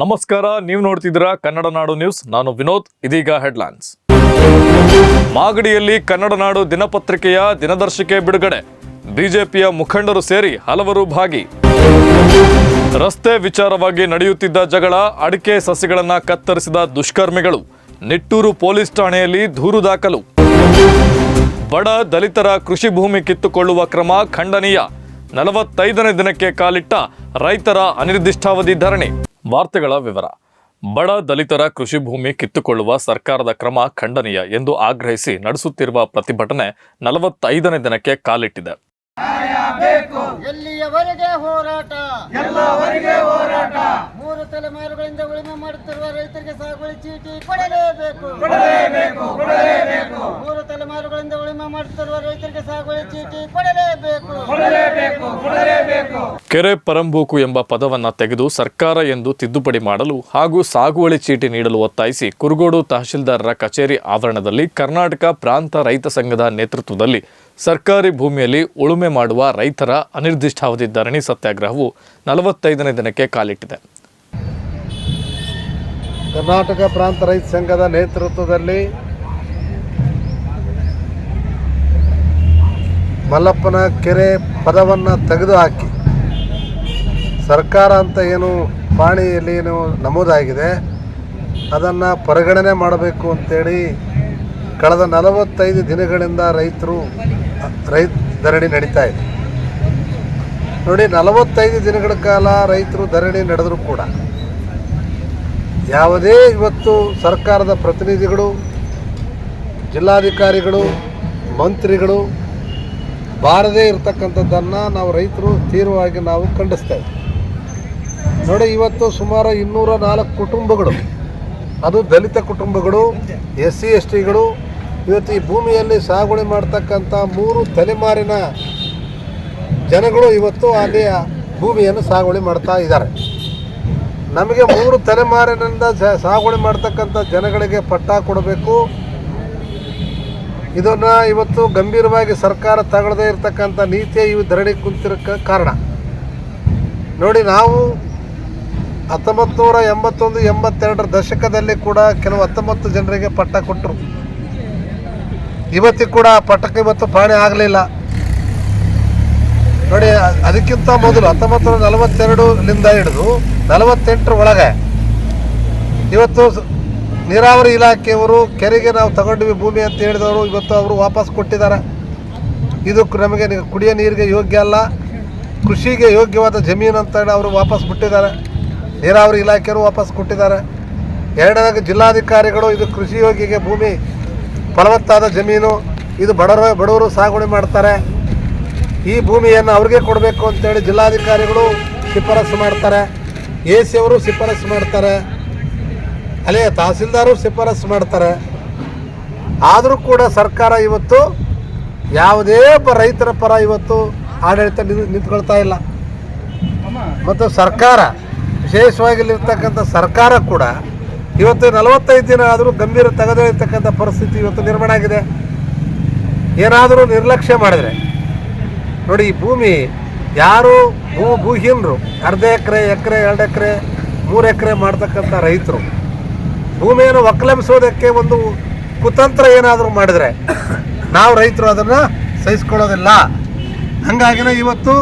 ನಮಸ್ಕಾರ, ನೀವು ನೋಡ್ತಿದ್ದೀರ ಕನ್ನಡ ನಾಡು ನ್ಯೂಸ್. ನಾನು ವಿನೋದ್, ಇದೀಗ ಹೆಡ್ಲೈನ್ಸ್. ಮಾಗಡಿಯಲ್ಲಿ ಕನ್ನಡ ನಾಡು ದಿನಪತ್ರಿಕೆಯ ದಿನದರ್ಶಿಕೆ ಬಿಡುಗಡೆ. ಬಿಜೆಪಿಯ ಮುಖಂಡರು ಸೇರಿ ಹಲವರು ಭಾಗಿ. ರಸ್ತೆ ವಿಚಾರವಾಗಿ ನಡೆಯುತ್ತಿದ್ದ ಜಗಳ, ಅಡಿಕೆ ಸಸಿಗಳನ್ನು ಕತ್ತರಿಸಿದ ದುಷ್ಕರ್ಮಿಗಳು. ನಿಟ್ಟೂರು ಪೊಲೀಸ್ ಠಾಣೆಯಲ್ಲಿ ದೂರು ದಾಖಲು. ಬಡ ದಲಿತರ ಕೃಷಿ ಭೂಮಿ ಕಿತ್ತುಕೊಳ್ಳುವ ಕ್ರಮ ಖಂಡನೀಯ. ನಲವತ್ತೈದನೇ ದಿನಕ್ಕೆ ಕಾಲಿಟ್ಟ ರೈತರ ಅನಿರ್ದಿಷ್ಟಾವಧಿ ಧರಣಿ. ವಾರ್ತೆಗಳ ವಿವರ. ಬಡ ದಲಿತರ ಕೃಷಿ ಭೂಮಿ ಕಿತ್ತುಕೊಳ್ಳುವ ಸರ್ಕಾರದ ಕ್ರಮ ಖಂಡನೀಯ ಎಂದು ಆಗ್ರಹಿಸಿ ನಡೆಸುತ್ತಿರುವ ಪ್ರತಿಭಟನೆ ನಲವತ್ತೈದನೇ ದಿನಕ್ಕೆ ಕಾಲಿಟ್ಟಿದೆ. ಎಲ್ಲಿಯವರೆಗೆ ಹೋರಾಟ? ಎಲ್ಲವರೆಗೆ ಹೋರಾಟ. ಮೂರು ತಲೆಮಾರುಗಳಿಂದ ಉಳಿಮೆ ಮಾಡುತ್ತಿರುವ ರೈತರಿಗೆ ಸಾಗುವಳಿ ಚೀಟಿ ಕೊಡಲೇಬೇಕು. ಕೊಡಲೇಬೇಕು ಕೊಡಲೇಬೇಕು. ಮೂರು ತಲೆಮಾರುಗಳಿಂದ ಉಳಿಮೆ ಮಾಡುತ್ತಿರುವ ರೈತರಿಗೆ ಸಾಗುವಳಿ ಚೀಟಿ ಕೊಡಲೇಬೇಕು. ಕೊಡಲೇಬೇಕು ಕೊಡಲೇಬೇಕು. ಕೆರೆ ಪರಂಬೂಕು ಎಂಬ ಪದವನ್ನ ತೆಗೆದು ಸರ್ಕಾರ ಎಂದು ತಿದ್ದುಪಡಿ ಮಾಡಲು ಹಾಗೂ ಸಾಗುವಳಿ ಚೀಟಿ ನೀಡಲು ಒತ್ತಾಯಿಸಿ ಕುರುಗೋಡು ತಹಶೀಲ್ದಾರರ ಕಚೇರಿ ಆವರಣದಲ್ಲಿ ಕರ್ನಾಟಕ ಪ್ರಾಂತ ರೈತ ಸಂಘದ ನೇತೃತ್ವದಲ್ಲಿ ಸರ್ಕಾರಿ ಭೂಮಿಯಲ್ಲಿ ಉಳುಮೆ ಮಾಡುವ ರೈತರ ಅನಿರ್ದಿಷ್ಟಾವಧಿ ಧರಣಿ ಸತ್ಯಾಗ್ರಹವು ನಲವತ್ತೈದನೇ ದಿನಕ್ಕೆ ಕಾಲಿಟ್ಟಿದೆ. ಕರ್ನಾಟಕ ಪ್ರಾಂತ ರೈತ ಸಂಘದ ನೇತೃತ್ವದಲ್ಲಿ ಮಲ್ಲಪ್ಪನ ಕೆರೆ ಪದವನ್ನು ತೆಗೆದುಹಾಕಿ ಸರ್ಕಾರ ಅಂತ ಏನು ಪಾಣಿಯಲ್ಲಿ ಏನು ನಮೂದಾಗಿದೆ, ಅದನ್ನು ಪರಿಗಣನೆ ಮಾಡಬೇಕು ಅಂತೇಳಿ ಕಳೆದ ನಲವತ್ತೈದು ದಿನಗಳಿಂದ ರೈತರು, ರೈತ ಧರಣಿ ನಡೀತಾ ಇದೆ. ನೋಡಿ, ನಲವತ್ತೈದು ದಿನಗಳ ಕಾಲ ರೈತರು ಧರಣಿ ನಡೆದರೂ ಕೂಡ. ಯಾವುದೇ ಇವತ್ತು ಸರ್ಕಾರದ ಪ್ರತಿನಿಧಿಗಳು, ಜಿಲ್ಲಾಧಿಕಾರಿಗಳು, ಮಂತ್ರಿಗಳು ಬಾರದೇ ಇರತಕ್ಕಂಥದ್ದನ್ನು ನಾವು ರೈತರು ತೀವ್ರವಾಗಿ ನಾವು ಖಂಡಿಸ್ತೇವೆ ನೋಡಿ, ಇವತ್ತು ಸುಮಾರು ಇನ್ನೂರ ನಾಲ್ಕು ಕುಟುಂಬಗಳು. ಅದು ದಲಿತ ಕುಟುಂಬಗಳು ಎಸ್ ಸಿ ಎಸ್ ಟಿಗಳು ಇವತ್ತು ಈ ಭೂಮಿಯಲ್ಲಿ ಸಾಗುವಳಿ ಮಾಡ್ತಕ್ಕಂಥ ಮೂರು ತಲೆಮಾರಿನ ಜನಗಳು ಇವತ್ತು ಅಲ್ಲಿ ಭೂಮಿಯನ್ನು ಸಾಗುವಳಿ ಮಾಡ್ತಾ ಇದ್ದಾರೆ. ನಮಗೆ ಮೂರು ತಲೆಮಾರಿನಿಂದ ಸಾಗುವಳಿ ಮಾಡ್ತಕ್ಕಂಥ ಜನಗಳಿಗೆ ಪಟ್ಟ ಕೊಡಬೇಕು. ಇದನ್ನು ಇವತ್ತು ಗಂಭೀರವಾಗಿ ಸರ್ಕಾರ ತಗೊಳ್ಳದೇ ಇರತಕ್ಕಂಥ ನೀತಿಯ ಇವು ಧರಣಿ ಕುಂತಿರಕ್ಕೆ ಕಾರಣ. ನೋಡಿ, ನಾವು ಹತ್ತೊಂಬತ್ತು ನೂರ ಎಂಬತ್ತೊಂದು, ಎಂಬತ್ತೆರಡರ ದಶಕದಲ್ಲಿ ಕೂಡ ಕೆಲವು ಹತ್ತೊಂಬತ್ತು ಜನರಿಗೆ ಪಟ್ಟ ಕೊಟ್ಟರು ಇವತ್ತಿಗೆ ಕೂಡ ಆ ಪಟ್ಟಕ್ಕೆ ಇವತ್ತು ಪ್ರಾಣಿ ಆಗಲಿಲ್ಲ. ನೋಡಿ, ಅದಕ್ಕಿಂತ ಮೊದಲು ಹತ್ತೊಂಬತ್ತು ನೂರ ನಲವತ್ತೆರಡರಿಂದ ಹಿಡಿದು ನಲವತ್ತೆಂಟರ ಒಳಗೆ ಇವತ್ತು ನೀರಾವರಿ ಇಲಾಖೆಯವರು ಕೆರೆಗೆ ನಾವು ತಗೊಂಡ್ವಿ ಭೂಮಿ ಅಂತ ಹೇಳಿದವರು ಇವತ್ತು ಅವರು ವಾಪಸ್ ಕೊಟ್ಟಿದ್ದಾರೆ. ಇದು ನಮಗೆ ಕುಡಿಯೋ ನೀರಿಗೆ ಯೋಗ್ಯ ಅಲ್ಲ, ಕೃಷಿಗೆ ಯೋಗ್ಯವಾದ ಜಮೀನು ಅಂತ ಹೇಳಿ ಅವರು ವಾಪಸ್ ಬಿಟ್ಟಿದ್ದಾರೆ. ನೀರಾವರಿ ಇಲಾಖೆಯವರು ವಾಪಸ್ ಕೊಟ್ಟಿದ್ದಾರೆ. ಎರಡನೇದಾಗಿ ಜಿಲ್ಲಾಧಿಕಾರಿಗಳು ಇದು ಕೃಷಿ ಯೋಗಿಗೆ ಭೂಮಿ ಫಲವತ್ತಾದ ಜಮೀನು, ಇದು ಬಡವರು ಬಡವರು ಸಾಗುವಳಿ ಮಾಡ್ತಾರೆ. ಈ ಭೂಮಿಯನ್ನು ಅವ್ರಿಗೆ ಕೊಡಬೇಕು ಅಂತೇಳಿ ಜಿಲ್ಲಾಧಿಕಾರಿಗಳು ಶಿಫಾರಸು ಮಾಡ್ತಾರೆ. ಎ ಸಿ ಅವರು ಶಿಫಾರಸು ಮಾಡ್ತಾರೆ. ಅಲ್ಲೇ ತಹಸೀಲ್ದಾರು ಶಿಫಾರಸು ಮಾಡ್ತಾರೆ. ಆದರೂ ಕೂಡ ಸರ್ಕಾರ ಇವತ್ತು ಯಾವುದೇ ರೈತರ ಪರ ಇವತ್ತು ಆಡಳಿತ ನಿಂತ್- ನಿಂತ್ಕೊಳ್ತಾ ಇಲ್ಲ. ಮತ್ತು ಸರ್ಕಾರ ವಿಶೇಷವಾಗಿ ಇಲ್ಲಿರ್ತಕ್ಕಂಥ ಸರ್ಕಾರ ಕೂಡ ಇವತ್ತು ನಲವತ್ತೈದು ದಿನ ಆದರೂ ಗಂಭೀರ ತೆಗೆದೇ ಇರ್ತಕ್ಕಂಥ ಪರಿಸ್ಥಿತಿ ಇವತ್ತು ನಿರ್ಮಾಣ ಆಗಿದೆ. ಏನಾದರೂ ನಿರ್ಲಕ್ಷ್ಯ ಮಾಡಿದರೆ, ನೋಡಿ ಈ ಭೂಮಿ ಯಾರು ಭೂ ಭೂಹೀನರು, ಅರ್ಧ ಎಕರೆ ಎಕರೆ, ಎರಡು ಎಕರೆ, ಮೂರು ಎಕರೆ ಮಾಡ್ತಕ್ಕಂಥ ರೈತರು, ಭೂಮಿಯನ್ನು ಒಕ್ಕಲಂಬಿಸೋದಕ್ಕೆ ಒಂದು ಕುತಂತ್ರ ಏನಾದರೂ ಮಾಡಿದರೆ, ನಾವು ರೈತರು ಅದನ್ನು ಸಹಿಸ್ಕೊಳ್ಳೋದಿಲ್ಲ. ಹಂಗಾಗಿನ ಇವತ್ತು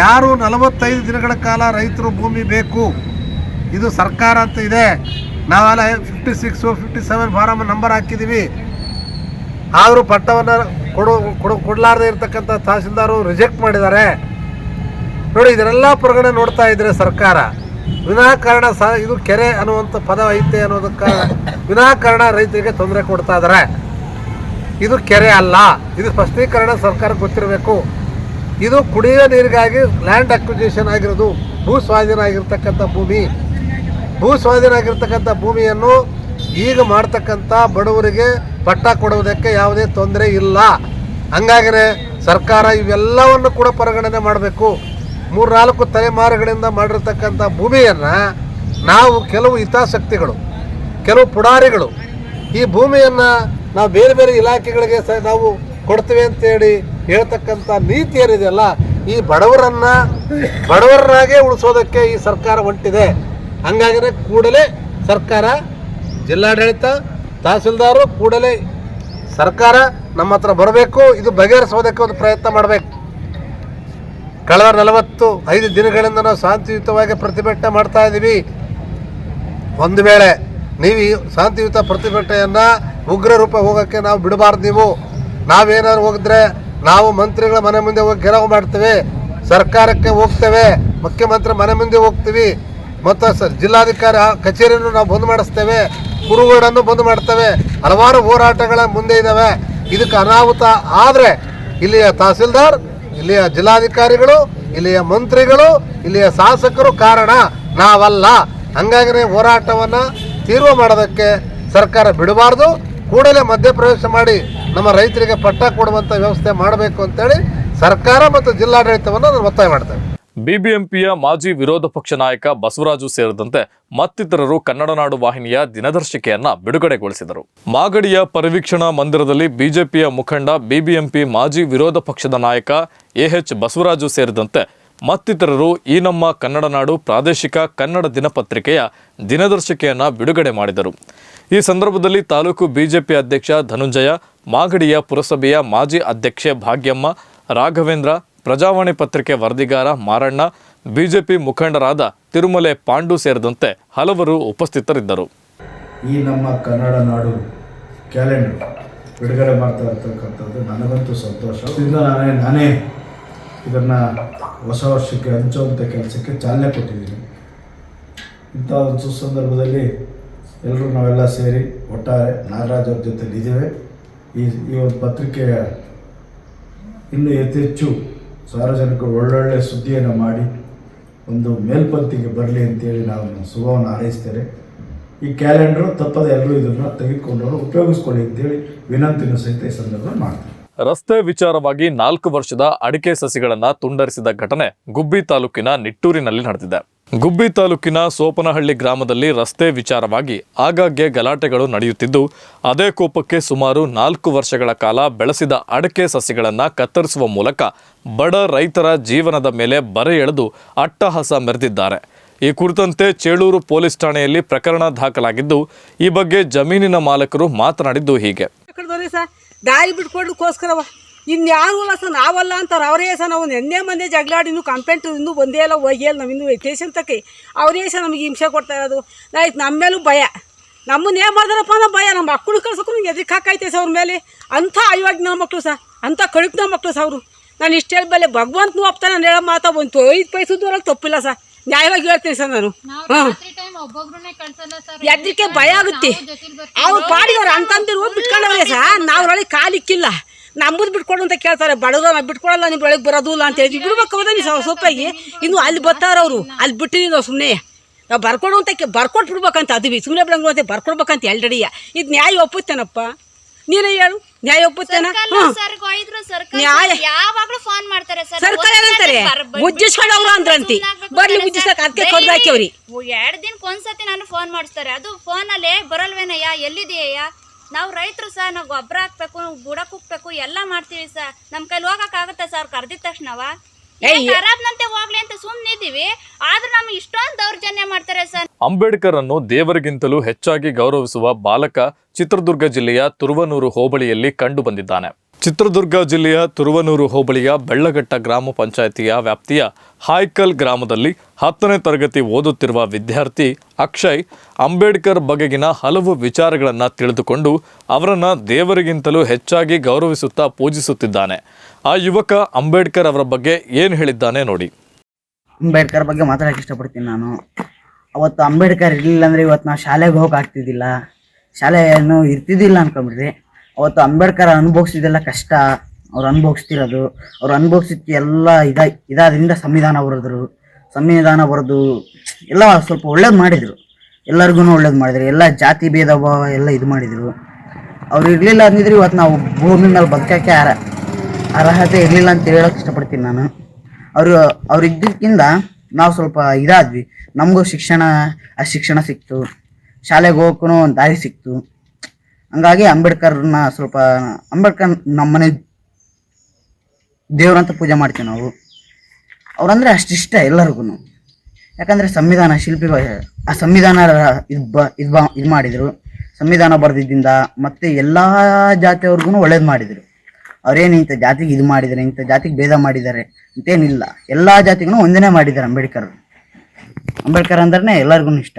ಯಾರು ನಲವತ್ತೈದು ದಿನಗಳ ಕಾಲ ರೈತರು ಭೂಮಿ ಬೇಕು? ಇದು ಸರ್ಕಾರ ಅಂತ ಇದೆ. ನಾವೆಲ್ಲ fifty six fifty seven form number ಹಾಕಿದ್ದೀವಿ ಆದರೂ ಪಟ್ಟವನ್ನು ಕೊಡು ಕೊಡು, ಕೊಡಲಾರದೆ ಇರತಕ್ಕಂಥ ತಹಸೀಲ್ದಾರು ರಿಜೆಕ್ಟ್ ಮಾಡಿದ್ದಾರೆ. ನೋಡಿ, ಇದನ್ನೆಲ್ಲ ಪ್ರಗಣೆ ನೋಡ್ತಾ ಇದ್ರೆ ಸರ್ಕಾರ. ವಿನಾಕಾರಣ ಸ, ಇದು ಕೆರೆ ಅನ್ನುವಂಥ ಪದ ಐತೆ ಅನ್ನೋದಕ್ಕೆ ವಿನಾಕಾರಣ ರೈತರಿಗೆ ತೊಂದರೆ ಕೊಡ್ತಾ ಇದ್ದಾರೆ ಇದು ಕೆರೆ ಅಲ್ಲ. ಇದು ಸ್ಪಷ್ಟೀಕರಣ ಸರ್ಕಾರ ಗೊತ್ತಿರಬೇಕು ಇದು ಕುಡಿಯುವ ನೀರಿಗಾಗಿ ಲ್ಯಾಂಡ್ ಅಕ್ವಿಜಿಷನ್ ಆಗಿರೋದು ಭೂ ಸ್ವಾಧೀನ ಆಗಿರ್ತಕ್ಕಂಥ ಭೂಮಿ. ಭೂ ಸ್ವಾಧೀನ ಆಗಿರ್ತಕ್ಕಂಥ ಭೂಮಿಯನ್ನು ಈಗ ಮಾಡ್ತಕ್ಕಂಥ ಬಡವರಿಗೆ ಪಟ್ಟ ಕೊಡುವುದಕ್ಕೆ ಯಾವುದೇ ತೊಂದರೆ ಇಲ್ಲ. ಹಂಗಾಗಿನೇ ಸರ್ಕಾರ ಇವೆಲ್ಲವನ್ನು ಕೂಡ ಪರಿಗಣನೆ ಮಾಡಬೇಕು. ಮೂರ್ನಾಲ್ಕು ತಲೆಮಾರುಗಳಿಂದ ಮಾಡಿರ್ತಕ್ಕಂಥ ಭೂಮಿಯನ್ನು ನಾವು ಕೆಲವು ಹಿತಾಸಕ್ತಿಗಳು, ಕೆಲವು ಪುಡಾರಿಗಳು, ಈ ಭೂಮಿಯನ್ನು ನಾವು ಬೇರೆ ಬೇರೆ ಇಲಾಖೆಗಳಿಗೆ ಸಹ ನಾವು ಕೊಡ್ತೀವಿ ಅಂತೇಳಿ ಹೇಳ್ತಕ್ಕಂಥ ನೀತಿ ಏನಿದೆಯಲ್ಲ ಈ ಬಡವರನ್ನ ಬಡವರನ್ನಾಗೆ ಉಳಿಸೋದಕ್ಕೆ ಈ ಸರ್ಕಾರ ಹೊಂಟಿದೆ. ಹಂಗಾಗಿನೇ ಕೂಡಲೇ ಸರ್ಕಾರ ಜಿಲ್ಲಾಡಳಿತ, ತಹಸೀಲ್ದಾರು ಕೂಡಲೇ ಸರ್ಕಾರ ನಮ್ಮ ಹತ್ರ ಬರಬೇಕು, ಇದು ಬಗೆಹರಿಸೋದಕ್ಕೆ ಒಂದು ಪ್ರಯತ್ನ ಮಾಡಬೇಕು. ಕಳೆದ ನಲವತ್ತು ಐದು ದಿನಗಳಿಂದ ನಾವು ಶಾಂತಿಯುತವಾಗಿ ಪ್ರತಿಭಟನೆ ಮಾಡ್ತಾ ಇದ್ದೀವಿ. ಒಂದು ವೇಳೆ ನೀವು ಶಾಂತಿಯುತ ಪ್ರತಿಭಟನೆಯನ್ನು ಉಗ್ರ ರೂಪ ಹೋಗೋಕ್ಕೆ ನಾವು ಬಿಡಬಾರ್ದು ನೀವು. ನಾವೇನಾದ್ರು ಹೋಗಿದ್ರೆ ನಾವು ಮಂತ್ರಿಗಳ ಮನೆ ಮುಂದೆ ಹೋಗಿ ಗೆರವು ಮಾಡ್ತೇವೆ, ಸರ್ಕಾರಕ್ಕೆ ಹೋಗ್ತೇವೆ, ಮುಖ್ಯಮಂತ್ರಿ ಮನೆ ಮುಂದೆ ಹೋಗ್ತೀವಿ, ಮತ್ತು ಸ ಜಿಲ್ಲಾಧಿಕಾರಿ ಕಚೇರಿಯನ್ನು ನಾವು ಬಂದ್ ಮಾಡಿಸ್ತೇವೆ, ಕುರುಗೋಡನ್ನು ಬಂದ್ ಮಾಡ್ತೇವೆ, ಹಲವಾರು ಹೋರಾಟಗಳ ಮುಂದೆ ಇದ್ದಾವೆ ಇದಕ್ಕೆ ಅನಾಹುತ ಆದರೆ ಇಲ್ಲಿಯ ತಹಸೀಲ್ದಾರ್, ಇಲ್ಲಿಯ ಜಿಲ್ಲಾಧಿಕಾರಿಗಳು, ಇಲ್ಲಿಯ ಮಂತ್ರಿಗಳು, ಇಲ್ಲಿಯ ಶಾಸಕರು ಕಾರಣ ನಾವಲ್ಲ. ಹಂಗಾಗಿ ಹೋರಾಟವನ್ನು ತೀರ್ವ ಮಾಡೋದಕ್ಕೆ ಸರ್ಕಾರ ಬಿಡಬಾರ್ದು. ಕೂಡಲೇ ಮಧ್ಯಪ್ರವೇಶ ಮಾಡಿ ನಮ್ಮ ರೈತರಿಗೆ ಪಟ್ಟ ಕೊಡುವಂತ ವ್ಯವಸ್ಥೆ ಮಾಡಬೇಕು ಅಂತೇಳಿ ಸರ್ಕಾರ ಮತ್ತು ಜಿಲ್ಲಾಡಳಿತವನ್ನು ನಾನು ಒತ್ತಾಯ ಮಾಡ್ತೇನೆ. ಬಿಬಿಎಂಪಿಯ ಮಾಜಿ ವಿರೋಧ ಪಕ್ಷ ನಾಯಕ ಬಸವರಾಜು ಸೇರಿದಂತೆ ಮತ್ತಿತರರು ಕನ್ನಡ ನಾಡು ವಾಹಿನಿಯ ದಿನದರ್ಶಿಕೆಯನ್ನ ಬಿಡುಗಡೆಗೊಳಿಸಿದರು. ಮಾಗಡಿಯ ಪರಿವೀಕ್ಷಣಾ ಮಂದಿರದಲ್ಲಿ ಬಿಜೆಪಿಯ ಮುಖಂಡ ಬಿಬಿಎಂಪಿ ಮಾಜಿ ವಿರೋಧ ಪಕ್ಷದ ನಾಯಕ ಎಎಚ್ ಬಸವರಾಜು ಸೇರಿದಂತೆ ಮತ್ತಿತರರು ಈ ನಮ್ಮ ಕನ್ನಡ ನಾಡು ಪ್ರಾದೇಶಿಕ ಕನ್ನಡ ದಿನಪತ್ರಿಕೆಯ ದಿನದರ್ಶಿಕೆಯನ್ನು ಬಿಡುಗಡೆ ಮಾಡಿದರು. ಈ ಸಂದರ್ಭದಲ್ಲಿ ತಾಲೂಕು ಬಿಜೆಪಿ ಅಧ್ಯಕ್ಷ ಧನುಂಜಯ, ಮಾಗಡಿಯ ಪುರಸಭೆಯ ಮಾಜಿ ಅಧ್ಯಕ್ಷೆ ಭಾಗ್ಯಮ್ಮ, ರಾಘವೇಂದ್ರ, ಪ್ರಜಾವಾಣಿ ಪತ್ರಿಕೆ ವರದಿಗಾರ ಮಾರಣ್ಣ, ಬಿಜೆಪಿ ಮುಖಂಡರಾದ ತಿರುಮಲೆ ಪಾಂಡು ಸೇರಿದಂತೆ ಹಲವರು ಉಪಸ್ಥಿತರಿದ್ದರು. ಈ ನಮ್ಮ ಕನ್ನಡ ನಾಡು ಕ್ಯಾಲೆಂಡರ್ ಬಿಡುಗಡೆ ಮಾಡ್ತಾ ಇರ್ತಕ್ಕಂಥದ್ದು ನನಗಂತೂ ಸಂತೋಷ. ನಾನೇ ನಾನೇ ಇದನ್ನು ಹೊಸ ವರ್ಷಕ್ಕೆ ಹಂಚುವಂಥ ಕೆಲಸಕ್ಕೆ ಚಾಲನೆ ಕೊಟ್ಟಿದ್ದೀನಿ ಇಂಥ ಒಂದು ಸುಸಂದರ್ಭದಲ್ಲಿ ಎಲ್ಲರೂ ನಾವೆಲ್ಲ ಸೇರಿ ಒಟ್ಟಾರೆ ನಾಗರಾಜ್ ಅವ್ರ ಜೊತೆಲಿ ಇದ್ದೇವೆ. ಈ ಈ ಒಂದು ಪತ್ರಿಕೆಯ ಇನ್ನೂ ಯಥೆಚ್ಚು ಸಾರ್ವಜನಿಕರು ಒಳ್ಳೊಳ್ಳೆ ಸುದ್ದಿಯನ್ನು ಮಾಡಿ ಒಂದು ಮೇಲ್ಪಂಕ್ತಿಗೆ ಬರಲಿ ಅಂತೇಳಿ ನಾವು ಶುಭವನ್ನು ಹಾರೈಸ್ತೇವೆ. ಈ ಕ್ಯಾಲೆಂಡರು ತಪ್ಪದೆ ಎಲ್ಲರೂ ಇದನ್ನು ತೆಗೆದುಕೊಂಡು ಉಪಯೋಗಿಸ್ಕೊಳ್ಳಿ ಅಂತೇಳಿ ವಿನಂತಿನ ಸಹಿತ ಈ ಸಂದರ್ಭದಲ್ಲಿ ಮಾಡ್ತೀನಿ ರಸ್ತೆ ವಿಚಾರವಾಗಿ ನಾಲ್ಕು ವರ್ಷದ ಅಡಿಕೆ ಸಸಿಗಳನ್ನ ತುಂಡರಿಸಿದ ಘಟನೆ ಗುಬ್ಬಿ ತಾಲೂಕಿನ ನಿಟ್ಟೂರಿನಲ್ಲಿ ನಡೆದಿದೆ. ಗುಬ್ಬಿ ತಾಲೂಕಿನ ಸೋಪನಹಳ್ಳಿ ಗ್ರಾಮದಲ್ಲಿ ರಸ್ತೆ ವಿಚಾರವಾಗಿ ಆಗಾಗ್ಗೆ ಗಲಾಟೆಗಳು ನಡೆಯುತ್ತಿದ್ದು, ಅದೇ ಕೋಪಕ್ಕೆ ಸುಮಾರು ನಾಲ್ಕು ವರ್ಷಗಳ ಕಾಲ ಬೆಳೆಸಿದ ಅಡಕೆ ಸಸಿಗಳನ್ನು ಕತ್ತರಿಸುವ ಮೂಲಕ ಬಡ ರೈತರ ಜೀವನದ ಮೇಲೆ ಬರೆ ಎಳೆದು ಅಟ್ಟಹಾಸ ಮೆರೆದಿದ್ದಾರೆ. ಈ ಕುರಿತಂತೆ ಚೇಳೂರು ಪೊಲೀಸ್ ಠಾಣೆಯಲ್ಲಿ ಪ್ರಕರಣ ದಾಖಲಾಗಿದ್ದು, ಈ ಬಗ್ಗೆ ಜಮೀನಿನ ಮಾಲಕರು ಮಾತನಾಡಿದ್ದು ಹೀಗೆ. ದಾರಿ ಬಿಟ್ಕೊಡ್ಲಿಕ್ಕೋಸ್ಕರವ ಇನ್ಯಾರು ಸರ್, ನಾವಲ್ಲ ಅಂತಾರೆ. ಅವರೇ ಸರ್, ನಾವು ನೆನ್ನೆ ಮೊನ್ನೆ ಜಗಳಾಡಿ ಇನ್ನೂ ಕಂಪ್ಲೇಂಟ್ ಇನ್ನೂ ಬಂದೇ ಇಲ್ಲ. ಹೋಗಿ ಇಲ್ಲ ನಾವು ಇನ್ನೂ ವೆಕೇಶನ್ ತಕ್ಕೆ. ಅವರೇ ಸರ್ ನಮಗೆ ಹಿಂಸೆ ಕೊಡ್ತಾ ಇರೋದು. ಆಯ್ತು ನಮ್ಮ ಮೇಲೂ ಭಯ. ನಮ್ಮನ್ನ ಮಾಡಿದ್ರಪ್ಪ ಅನ್ನೋ ಭಯ. ನಮ್ಮ ಮಕ್ಕಳು ಕಳ್ಸೋಕ್ಕೂ ಎದಕ್ಕೆ ಹಾಕೈತೆ ಸರ್ ಅವ್ರ ಮೇಲೆ? ಅಂಥ ಅಯೋಗ್ಯ ಮಕ್ಕಳು ಸರ್. ಅಂಥ ಕಳುಕ್ನ ಮಕ್ಕಳು ಸರ್ ಅವರು. ನಾನು ಇಷ್ಟು ಮೇಲೆ ಭಗವಂತನೂ ಒಪ್ತಾನೆ. ನಾನು ಹೇಳೋ ಮಾತಾ ಬಂತು. ಐದು ಪೈಸು ದೂರಲ್ಲಿ ತಪ್ಪಿಲ್ಲ ಸರ್. ನ್ಯಾಯವಾಗಿ ಹೇಳ್ತೀನಿ ಸರ್ ನಾನು. ಹಾಂ ಎದಕ್ಕೆ ಭಯ ಆಗುತ್ತೆ. ಅವ್ರು ಪಾಡಿದವ್ರು ಅಂತಂದಿರು ಬಿಟ್ಕೊಂಡವ್ರೆ ಸರ್. ನಾವು ಒಳಗೆ ಕಾಲಿಕ್ಕಿಲ್ಲ. ನಮ್ಮದು ಬಿಟ್ಕೊಡು ಅಂತ ಕೇಳ್ತಾರೆ. ಬಡದ ನಾವು ಬಿಟ್ಕೊಡಲ್ಲ ನಿಮ್ಮ ಒಳಗೆ ಬರೋದಿಲ್ಲ ಅಂತ ಹೇಳಿ. ಬಿಡ್ಬೇಕು ಹೋದ ನೀವು ಸೊಪ್ಪಾಗಿ ಇನ್ನು ಅಲ್ಲಿ ಬರ್ತಾರ ಅವರು. ಅಲ್ಲಿ ಬಿಟ್ಟಿದ್ದೀವಿ ನಾವು ಸುಮ್ಮನೆ ನಾವು ಬರ್ಕೊಡು ಅಂತ ಬರ್ಕೊಟ್ಬಿಡ್ಬೇಕಂತ ಅದು ಸುಮ್ಮನೆ ಬಿಡಂಗ ಅಂತ ಬರ್ಕೊಡ್ಬೇಕಂತ ಎಲ್ಡಡಿಯ ಇದು ನ್ಯಾಯ ಒಪ್ಪುತ್ತೇನಪ್ಪ? ನೀನೇ ಹೇಳು. ನ್ಯಾಯ ಒಪ್ಪುತ್ತೇನ? ನ್ಯಾಯ. ಯಾವಾಗ್ಲೂ ಫೋನ್ ಮಾಡ್ತಾರೆ ಸರ್. ಸರ್ಕಾರ ಏನಂತಾರೆ? ಬುಜ್ಜಿಸ್ಕೊಂಡವ್ರು ಅಂದ್ರಂತಿ. ಬರ್ಲಿ ಉಜ್ಜಿಸಕ್ ಅದಕ್ಕೆ ಕಡ್ದು ಹಾಕ್ಯವ್ರಿ ಎರಡ್ ದಿನಕ್ಕೆ ಒಂದ್ಸತಿ ನಾನು ಫೋನ್ ಮಾಡಿಸ್ತಾರೆ. ಅದು ಫೋನ್ ಅಲ್ಲಿ ಬರಲ್ವೇನಯ್ಯ? ಎಲ್ಲಿದೆಯಯ್ಯ ನಾವು ರೈತರು ಸರ್ ನಾವು ಗೊಬ್ಬರ ಹಾಕ್ಬೇಕು ಬುಡಕ್ ಹೋಗ್ಬೇಕು ಎಲ್ಲ ಮಾಡ್ತೀವಿ ಸರ್. ನಮ್ ಕೈಲಿ ಆಗುತ್ತೆ ಸರ್ ಕರೆದಿದ ತಕ್ಷಣವ. ಖರಾಬ್ನಂತೆ ಹೋಗ್ಲಿ ಅಂತ ಸುಮ್ಮನಿದ್ದೀವಿ ಆದ್ರೂ ನಮ್ಗೆ ಇಷ್ಟೊಂದು ದೌರ್ಜನ್ಯ ಮಾಡ್ತಾರೆ ಸರ್. ಅಂಬೇಡ್ಕರ್ ಅನ್ನು ದೇವರಿಗಿಂತಲೂ ಹೆಚ್ಚಾಗಿ ಗೌರವಿಸುವ ಬಾಲಕ ಚಿತ್ರದುರ್ಗ ಜಿಲ್ಲೆಯ ತುರುವನೂರು ಹೋಬಳಿಯಲ್ಲಿ ಕಂಡು ಬಂದಿದ್ದಾನೆ. ಚಿತ್ರದುರ್ಗ ಜಿಲ್ಲೆಯ ತುರುವನೂರು ಹೋಬಳಿಯ ಬೆಳ್ಳಘಟ್ಟ ಗ್ರಾಮ ಪಂಚಾಯಿತಿಯ ವ್ಯಾಪ್ತಿಯ ಹಾಯ್ಕಲ್ ಗ್ರಾಮದಲ್ಲಿ ಹತ್ತನೇ ತರಗತಿ ಓದುತ್ತಿರುವ ವಿದ್ಯಾರ್ಥಿ ಅಕ್ಷಯ್ ಅಂಬೇಡ್ಕರ್ ಬಗೆಗಿನ ಹಲವು ವಿಚಾರಗಳನ್ನು ತಿಳಿದುಕೊಂಡು ಅವರನ್ನು ದೇವರಿಗಿಂತಲೂ ಹೆಚ್ಚಾಗಿ ಗೌರವಿಸುತ್ತಾ ಪೂಜಿಸುತ್ತಿದ್ದಾನೆ. ಆ ಯುವಕ ಅಂಬೇಡ್ಕರ್ ಅವರ ಬಗ್ಗೆ ಏನು ಹೇಳಿದ್ದಾನೆ ನೋಡಿ. ಅಂಬೇಡ್ಕರ್ ಬಗ್ಗೆ ಮಾತಾಡಕ್ಕೆ ಇಷ್ಟಪಡ್ತೀನಿ ನಾನು. ಅವತ್ತು ಅಂಬೇಡ್ಕರ್ ಇರಲಿಲ್ಲ ಅಂದರೆ ಇವತ್ತು ನಾವು ಶಾಲೆಗೆ ಹೋಗಿ ಆಗ್ತಿದ್ದಿಲ್ಲ. ಶಾಲೆಯನ್ನು ಇರ್ತಿದ್ದಿಲ್ಲ ಅನ್ಕೊಂಬಿಡ್ರಿ ಅವತ್ತು ಅಂಬೇಡ್ಕರ್ ಅನುಭವಿಸಿದೆಲ್ಲ ಕಷ್ಟ. ಅವ್ರು ಅನುಭವಿಸ್ತಿರೋದು. ಅವ್ರು ಅನುಭವಿಸಿದ ಎಲ್ಲ ಇದ, ಇದಾದ್ರಿಂದ ಸಂವಿಧಾನ ಬರೆದ್ರು. ಸಂವಿಧಾನ ಬರೆದು ಎಲ್ಲ ಸ್ವಲ್ಪ ಒಳ್ಳೇದು ಮಾಡಿದರು. ಎಲ್ಲರಿಗೂ ಒಳ್ಳೇದು ಮಾಡಿದ್ರು. ಎಲ್ಲ ಜಾತಿ ಭೇದ ಭಾವ ಎಲ್ಲ ಇದು ಮಾಡಿದರು. ಅವ್ರು ಇರಲಿಲ್ಲ ಅಂದಿದ್ರೆ ಇವತ್ತು ನಾವು ಭೂಮಿ ಮೇಲೆ ಬದುಕಕ್ಕೆ ಅರ ಅರ್ಹತೆ ಇರಲಿಲ್ಲ ಅಂತ ಹೇಳೋಕೆ ಇಷ್ಟಪಡ್ತೀನಿ ನಾನು. ಅವರು, ಅವ್ರು ಇದ್ದಕ್ಕಿಂತ ನಾವು ಸ್ವಲ್ಪ ಇದಾದ್ವಿ. ನಮಗೂ ಶಿಕ್ಷಣ, ಆ ಶಿಕ್ಷಣ ಸಿಕ್ತು. ಶಾಲೆಗೆ ಹೋಗೋಕ್ಕೂ ಒಂದು ದಾರಿ ಸಿಕ್ತು. ಹಂಗಾಗಿ ಅಂಬೇಡ್ಕರ್ನ ಸ್ವಲ್ಪ, ಅಂಬೇಡ್ಕರ್ ನಮ್ಮನೆ ದೇವ್ರಂತ ಪೂಜೆ ಮಾಡ್ತೀವಿ ನಾವು. ಅವ್ರಂದ್ರೆ ಅಷ್ಟಿಷ್ಟ ಎಲ್ಲರಿಗೂ ಯಾಕಂದರೆ ಸಂವಿಧಾನ ಶಿಲ್ಪಿ ಆ ಸಂವಿಧಾನ ಇದು ಬ ಇದು ಬ, ಇದು ಮಾಡಿದರು. ಸಂವಿಧಾನ ಬರೆದಿದ್ದಿಂದ ಮತ್ತೆ ಎಲ್ಲ ಜಾತಿಯವ್ರಿಗೂ ಒಳ್ಳೇದು ಮಾಡಿದರು. ಅವ್ರೇನು ಇಂಥ ಜಾತಿಗೆ ಇದು ಮಾಡಿದ್ದಾರೆ ಇಂಥ ಜಾತಿಗೆ ಭೇದ ಮಾಡಿದ್ದಾರೆ ಅಂತೇನಿಲ್ಲ. ಎಲ್ಲ ಜಾತಿಗೂ ಒಂದನೇ ಮಾಡಿದ್ದಾರೆ ಅಂಬೇಡ್ಕರ್. ಅಂಬೇಡ್ಕರ್ ಅಂದ್ರೆ ಎಲ್ಲರಿಗೂ ಇಷ್ಟ.